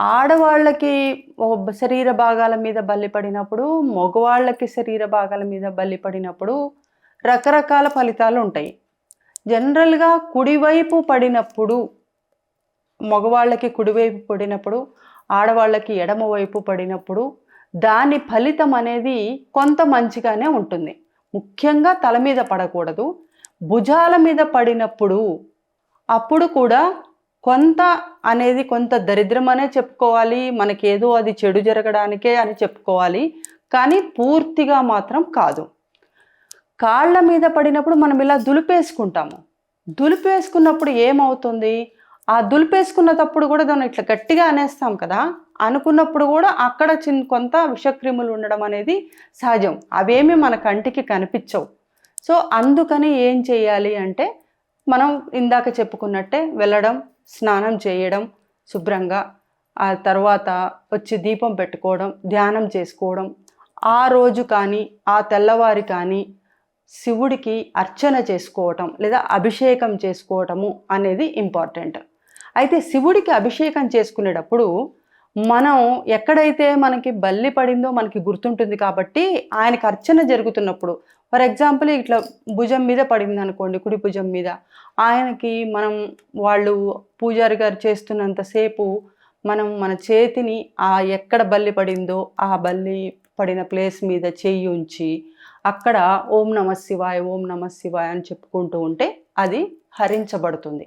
ఆడవాళ్ళకి శరీర భాగాల మీద బలిపడినప్పుడు మగవాళ్ళకి శరీర భాగాల మీద బలిపడినప్పుడు రకరకాల ఫలితాలు ఉంటాయి. జనరల్గా కుడివైపు పడినప్పుడు మగవాళ్ళకి కుడివైపు పడినప్పుడు ఆడవాళ్ళకి ఎడమవైపు పడినప్పుడు దాని ఫలితం అనేది కొంత మంచిగానే ఉంటుంది. ముఖ్యంగా తల మీద పడకూడదు. భుజాల మీద పడినప్పుడు అప్పుడు కూడా కొంత అనేది కొంత దరిద్రం అనే చెప్పుకోవాలి మనకేదో అది చెడు జరగడానికే అని చెప్పుకోవాలి కానీ పూర్తిగా మాత్రం కాదు. కాళ్ళ మీద పడినప్పుడు మనం ఇలా దులిపేసుకుంటాము. దులిపేసుకున్నప్పుడు ఏమవుతుంది? ఆ దులిపేసుకున్నప్పుడు కూడా దాన్ని ఇట్లా గట్టిగా అనేస్తాం కదా అనుకున్నప్పుడు కూడా అక్కడ చిన్న కొంత విషక్రిములు ఉండడం అనేది సహజం. అవేమి మన కంటికి కనిపించవు. సో అందుకని ఏం చేయాలి అంటే మనం ఇందాక చెప్పుకున్నట్టే వెళ్ళడం స్నానం చేయడం శుభ్రంగా ఆ తర్వాత వచ్చి దీపం పెట్టుకోవడం ధ్యానం చేసుకోవడం. ఆ రోజు కానీ ఆ తెల్లవారి కానీ శివుడికి అర్చన చేసుకోవటం లేదా అభిషేకం చేసుకోవటము అనేది ఇంపార్టెంట్. అయితే శివుడికి అభిషేకం చేసుకునేటప్పుడు మనం ఎక్కడైతే మనకి బల్లి పడిందో మనకి గుర్తుంటుంది కాబట్టి ఆయనకి అర్చన జరుగుతున్నప్పుడు ఫర్ ఎగ్జాంపుల్ ఇట్లా భుజం మీద పడింది అనుకోండి కుడి భుజం మీద ఆయనకి మనం వాళ్ళు పూజారి గారు చేస్తున్నంతసేపు మనం మన చేతిని ఆ ఎక్కడ బల్లి పడిందో ఆ బల్లి పడిన ప్లేస్ మీద చెయ్యి ఉంచి అక్కడ ఓం నమ శివాయ ఓం నమ శివాయ అని చెప్పుకుంటూ ఉంటే అది హరించబడుతుంది.